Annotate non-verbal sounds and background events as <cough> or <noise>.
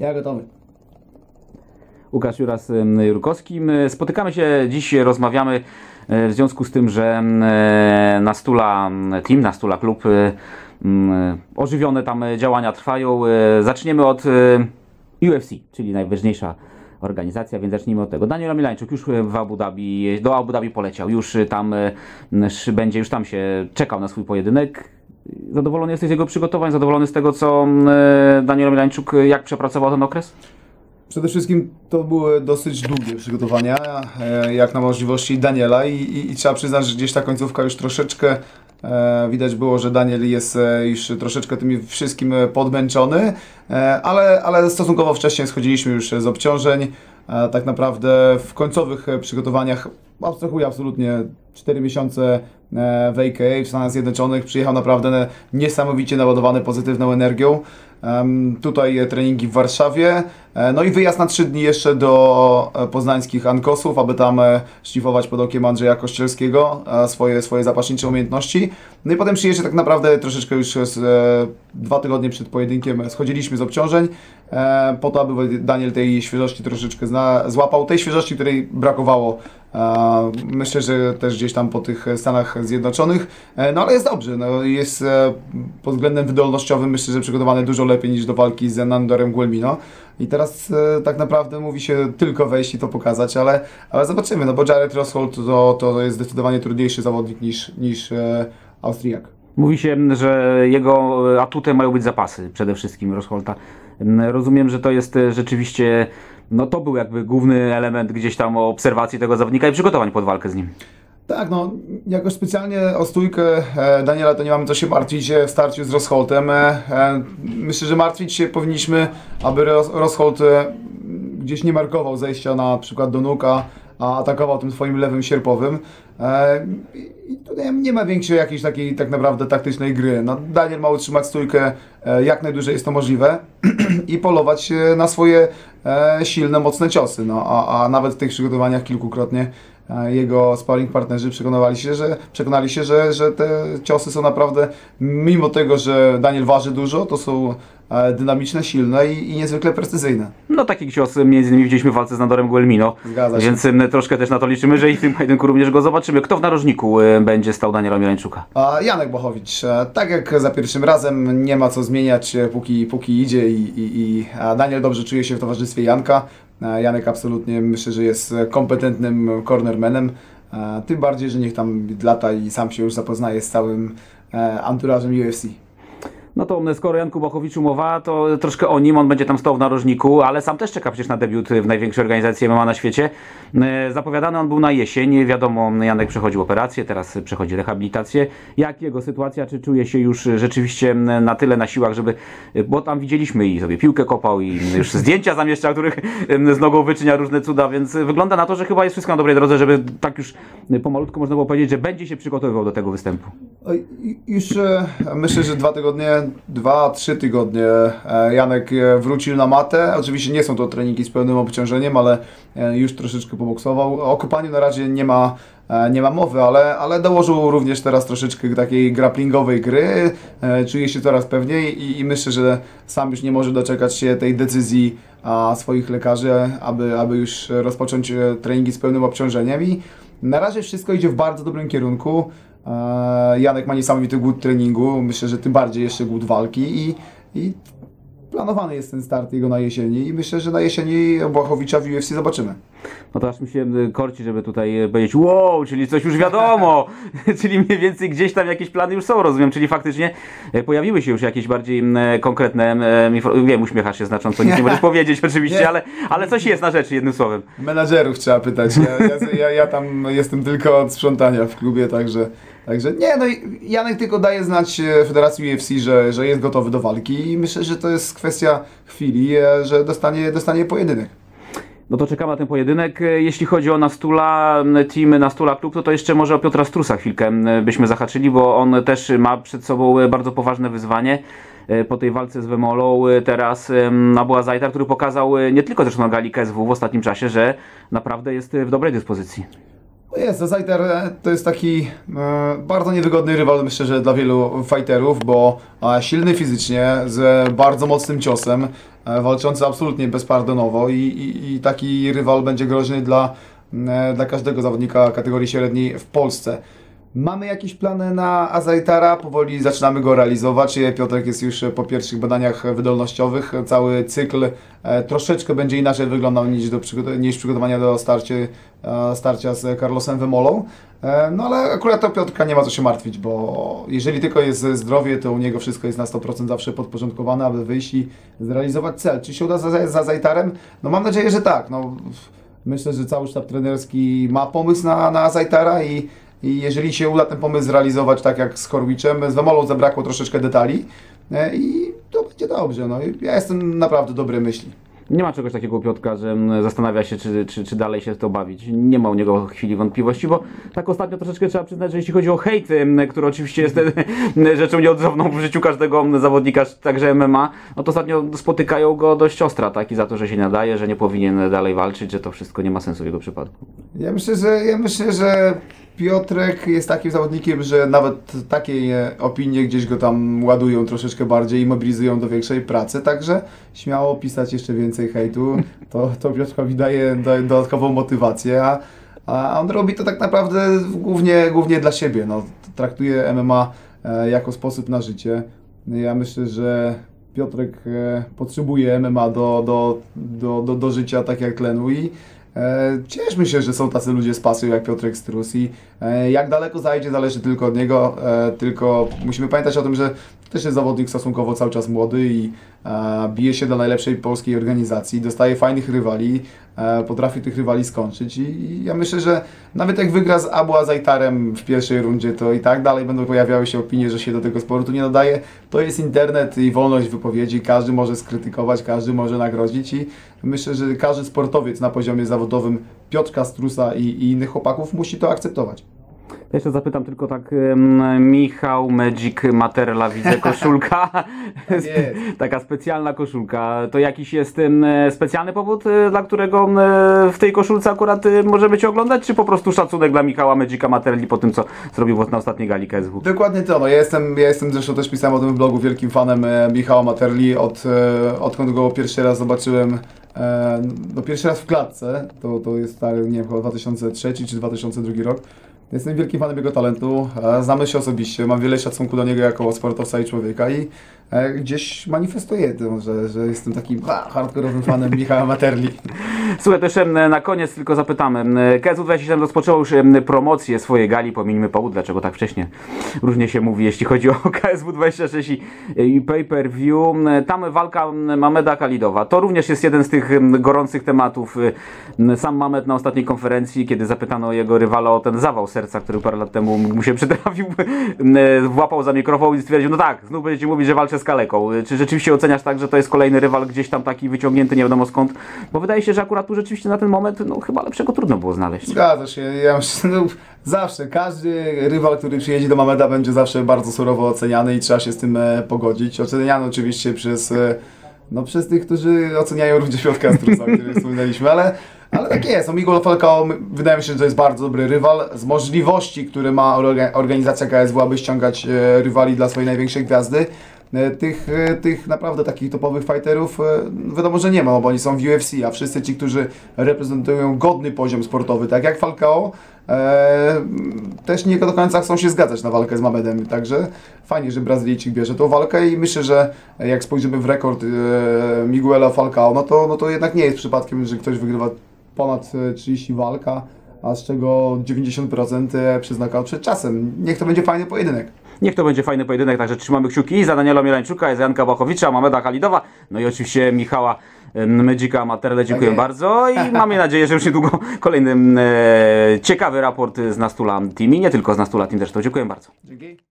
Ja gotowy. Łukasz Juras Jurkowski. My Spotykamy się dziś, rozmawiamy e, w związku z tym, że e, na Stula Team, na Stula Klub ym, ożywione tam działania trwają. E, Zaczniemy od UFC, czyli najważniejsza organizacja, więc zacznijmy od tego. Daniel Milańczuk już w Abu Dhabi, do Abu Dhabi poleciał, już tam będzie, już tam się czekał na swój pojedynek. Zadowolony jesteś z jego przygotowań, zadowolony z tego, co y, Daniel Milańczuk, y, jak przepracował ten okres? Przede wszystkim to były dosyć długie przygotowania, e, jak na możliwości Daniela i, i, i trzeba przyznać, że gdzieś ta końcówka już troszeczkę e, widać było, że Daniel jest e, już troszeczkę tym wszystkim e, podmęczony, e, ale, ale stosunkowo wcześnie schodziliśmy już z obciążeń. E, tak naprawdę w końcowych e, przygotowaniach abstrahuję absolutnie 4 miesiące e, w AKA w Stanach Zjednoczonych. Przyjechał naprawdę niesamowicie naładowany pozytywną energią. Tutaj treningi w Warszawie, e, no i wyjazd na 3 dni jeszcze do e, poznańskich Ankosów, aby tam szlifować pod okiem Andrzeja Kościelskiego swoje, swoje zapaśnicze umiejętności. No i potem przyjeżdżę tak naprawdę troszeczkę już z, dwa tygodnie przed pojedynkiem schodziliśmy z obciążeń, po to, aby Daniel tej świeżości troszeczkę zna, złapał, tej świeżości, której brakowało Myślę, że też gdzieś tam po tych Stanach Zjednoczonych, E, no ale jest dobrze, no, jest e, pod względem wydolnościowym myślę, że przygotowany dużo lepiej niż do walki z Nandorem Guelmino. I teraz e, tak naprawdę mówi się tylko wejść i to pokazać, ale, ale zobaczymy, no bo Jared Roshold to, to jest zdecydowanie trudniejszy zawodnik niż, niż e, Austriak. Mówi się, że jego atutem mają być zapasy przede wszystkim Rosholta. Rozumiem, że to jest e, rzeczywiście, no to był jakby główny element gdzieś tam obserwacji tego zawodnika i przygotowań pod walkę z nim. Tak, no jakoś specjalnie o stójkę e, Daniela to nie mamy co się martwić e, w starciu z Rosholtem. E, myślę, że martwić się powinniśmy, aby Ros Rosholt gdzieś nie markował zejścia na przykład do nuka, atakował tym swoim lewym sierpowym. E, I tutaj nie ma większej jakiejś takiej tak naprawdę taktycznej gry. No, Daniel ma utrzymać stójkę e, jak najdłużej jest to możliwe <clears throat> i polować e, na swoje silne, mocne ciosy. No, a, a nawet w tych przygotowaniach kilkukrotnie jego sparring partnerzy przekonywali się, że, przekonali się, że, że te ciosy są naprawdę, mimo tego, że Daniel waży dużo, to są e, dynamiczne, silne i, i niezwykle precyzyjne. No taki cios między innymi widzieliśmy w walce z Nadorem Guelmino, Zgadza się. więc em, troszkę też na to liczymy, że i w tym pojedynku również go zobaczymy. Kto w narożniku e, będzie stał Daniela Mielańczuka? A Janek Bochowicz, e, tak jak za pierwszym razem, nie ma co zmieniać, e, póki, póki idzie i, i, i Daniel dobrze czuje się w towarzystwie Janka. E, Janek absolutnie myślę, że jest kompetentnym cornermanem, e, tym bardziej, że niech tam lata i sam się już zapoznaje z całym e, anturażem UFC. No to skoro Janku Bachowiczu mowa, to troszkę o nim, on będzie tam stał w narożniku, ale sam też czeka przecież na debiut w największej organizacji MMA na świecie. E, Zapowiadany on był na jesień, wiadomo, Janek przechodził operację, teraz przechodzi rehabilitację. Jak jego sytuacja, czy czuje się już rzeczywiście na tyle na siłach, żeby, bo tam widzieliśmy i sobie piłkę kopał i już zdjęcia zamieszczał, których z nogą wyczynia różne cuda, więc wygląda na to, że chyba jest wszystko na dobrej drodze, żeby tak już pomalutko można było powiedzieć, że będzie się przygotowywał do tego występu. Już myślę, że dwa tygodnie, dwa, trzy tygodnie e, Janek e, wrócił na matę. Oczywiście nie są to treningi z pełnym obciążeniem, ale e, już troszeczkę poboksował. O kopaniu na razie nie ma, nie ma mowy, ale, ale dołożył również teraz troszeczkę takiej grapplingowej gry. Czuje się coraz pewniej i, i myślę, że sam już nie może doczekać się tej decyzji swoich lekarzy, aby, aby już rozpocząć treningi z pełnym obciążeniem. I na razie wszystko idzie w bardzo dobrym kierunku. Eee, Janek ma niesamowity głód treningu, myślę, że tym bardziej jeszcze głód walki i, i planowany jest ten start jego na jesieni i myślę, że na jesieni Błachowicza w UFC zobaczymy. No to aż mi się y, korci, żeby tutaj y, powiedzieć wow, czyli coś już wiadomo, <laughs> czyli mniej więcej gdzieś tam jakieś plany już są, rozumiem, czyli faktycznie y, pojawiły się już jakieś bardziej mm, konkretne, wiem, uśmiechasz się znacząco, nic nie <laughs> możesz powiedzieć oczywiście, ale, ale coś jest na rzeczy, jednym słowem. Menadżerów trzeba pytać, ja, ja, ja, ja tam jestem tylko od sprzątania w klubie, także, także nie, no Janek tylko daje znać e, Federacji UFC, że, że jest gotowy do walki i myślę, że to jest kwestia chwili, e, że dostanie, dostanie pojedynek. No to czekamy na ten pojedynek. E, Jeśli chodzi o Nastula, team Nastula Klub, to, to jeszcze może o Piotra Strusa chwilkę byśmy zahaczyli, bo on też ma przed sobą bardzo poważne wyzwanie po tej walce z Wemolą. Teraz em, Abu Zajta, który pokazał nie tylko zresztą na gali KSW w ostatnim czasie, że naprawdę jest w dobrej dyspozycji. No Jest, Zajter e, to jest taki e, bardzo niewygodny rywal, myślę, że dla wielu fighterów, bo e, silny fizycznie, z bardzo mocnym ciosem, e, walczący absolutnie bezpardonowo i, i, i taki rywal będzie groźny dla, e, dla każdego zawodnika kategorii średniej w Polsce. Mamy jakieś plany na Azaitara, powoli zaczynamy go realizować. Piotrek jest już po pierwszych badaniach wydolnościowych. Cały cykl e, troszeczkę będzie inaczej wyglądał niż, do, niż przygotowania do starcie, e, starcia z Carlosem Wemolą. E, No ale akurat to Piotrka nie ma co się martwić, bo jeżeli tylko jest zdrowie, to u niego wszystko jest na 100% zawsze podporządkowane, aby wyjść i zrealizować cel. Czy się uda za, za Zajtarem? No mam nadzieję, że tak. No, myślę, że cały sztab trenerski ma pomysł na, na Zajtara i, i jeżeli się uda ten pomysł zrealizować tak jak z Korwiczem, z Wemolą zabrakło troszeczkę detali e, i to będzie dobrze. No. Ja jestem naprawdę dobrej myśli. Nie ma czegoś takiego Piotka, że mm, zastanawia się, czy, czy, czy dalej się to bawić. Nie ma u niego chwili wątpliwości, bo tak ostatnio troszeczkę trzeba przyznać, że jeśli chodzi o hejt, em, który oczywiście jest <laughs> rzeczą nieodzowną w życiu każdego em, zawodnika, także MMA, no to ostatnio spotykają go dość ostra, tak? I za to, że się nadaje, że nie powinien dalej walczyć, że to wszystko nie ma sensu w jego przypadku. Ja myślę, że, ja myślę, że Piotrek jest takim zawodnikiem, że nawet takie opinie gdzieś go tam ładują troszeczkę bardziej i mobilizują do większej pracy, także śmiało pisać jeszcze więcej hejtu, to, to Piotrkowi daje do- dodatkową motywację, a, a on robi to tak naprawdę głównie, głównie dla siebie, no, traktuje MMA e, jako sposób na życie. Ja myślę, że Piotrek e, potrzebuje MMA do, do, do, do, do życia tak jak tlenu i cieszmy się, że są tacy ludzie z pasją jak Piotrek Strus i e, jak daleko zajdzie zależy tylko od niego, e, tylko musimy pamiętać o tym, że też jest zawodnik stosunkowo cały czas młody i e, bije się dla najlepszej polskiej organizacji, dostaje fajnych rywali, e, potrafi tych rywali skończyć i, i ja myślę, że nawet jak wygra z Abu Azaitarem w pierwszej rundzie, to i tak dalej będą pojawiały się opinie, że się do tego sportu nie nadaje. To jest internet i wolność wypowiedzi, każdy może skrytykować, każdy może nagrodzić i myślę, że każdy sportowiec na poziomie zawodowym Piotrka Strusa i, i innych chłopaków musi to akceptować. Ja jeszcze zapytam tylko tak, em, Michał Magic Materla, widzę <laughs> koszulka, jest. <laughs> taka specjalna koszulka. To jakiś jest em, specjalny powód, e, dla którego em, w tej koszulce akurat e, możemy Cię oglądać, czy po prostu szacunek dla Michała Magica Materli po tym, co zrobił na ostatniej gali KSW? Dokładnie to. No, ja, jestem, ja jestem zresztą też pisałem o tym w blogu wielkim fanem Michała Materli. Od, odkąd go pierwszy raz zobaczyłem, no pierwszy raz w klatce, to, to jest stary, nie wiem, chyba 2003 czy 2002 rok. Jestem wielkim fanem jego talentu, e, znamy się osobiście, mam wiele szacunku do niego jako sportowca i człowieka i e, gdzieś manifestuję to, że, że jestem takim ha, hardkorowym fanem Michała Materli. Słuchaj, to em, na koniec tylko zapytamy. Em, KSW 27 rozpoczęło już em, promocję swojej gali, pomińmy powód, dlaczego tak wcześnie różnie się mówi, jeśli chodzi o <laughs> KSW 26 i, pay-per-view. Tam walka Mameda Kalidowa. To również jest jeden z tych gorących tematów. Em, Sam Mamed na ostatniej konferencji, kiedy zapytano jego rywala o ten zawał serca, który parę lat temu mu się <laughs> przytrafił, włapał za mikrofon i stwierdził, no tak, znów będziecie mówić, że walczę z Kaleką. Czy rzeczywiście oceniasz tak, że to jest kolejny rywal gdzieś tam taki wyciągnięty, nie wiadomo skąd? Bo wydaje się, że akurat tu rzeczywiście na ten moment, no chyba lepszego trudno było znaleźć. Zgadza się. Ja myślę, no, zawsze, każdy rywal, który przyjedzie do Mameda będzie zawsze bardzo surowo oceniany i trzeba się z tym e, pogodzić. Oceniany oczywiście przez, e, no, przez tych, którzy oceniają również Piotrka Strusa, o którym <laughs> wspominaliśmy, ale, ale tak jest. No, Miguel Falcao wydaje mi się, że to jest bardzo dobry rywal. Z możliwości, które ma orga- organizacja KSW, aby ściągać e, rywali dla swojej największej gwiazdy, tych, e, tych naprawdę takich topowych fighterów e, wiadomo, że nie ma, bo oni są w UFC, a wszyscy ci, którzy reprezentują godny poziom sportowy, tak jak Falcao, e, też nie do końca chcą się zgadzać na walkę z Mamedem, także fajnie, że Brazylijczyk bierze tą walkę i myślę, że jak spojrzymy w rekord e, Miguela Falcao, no to, no to jednak nie jest przypadkiem, że ktoś wygrywa ponad e, 30 walka, a z czego 90% przez przed czasem. Niech to będzie fajny pojedynek. Niech to będzie fajny pojedynek, także trzymamy kciuki i za Daniela Mielańczuka, i za Janka Bachowicza, Mameda Halidowa, no i oczywiście Michała Medzika Materle. Dziękuję jest. bardzo i <laughs> mamy nadzieję, że już niedługo kolejny e, ciekawy raport z Nastula Team i nie tylko z Nastula Team też to. Dziękuję bardzo. Dzięki.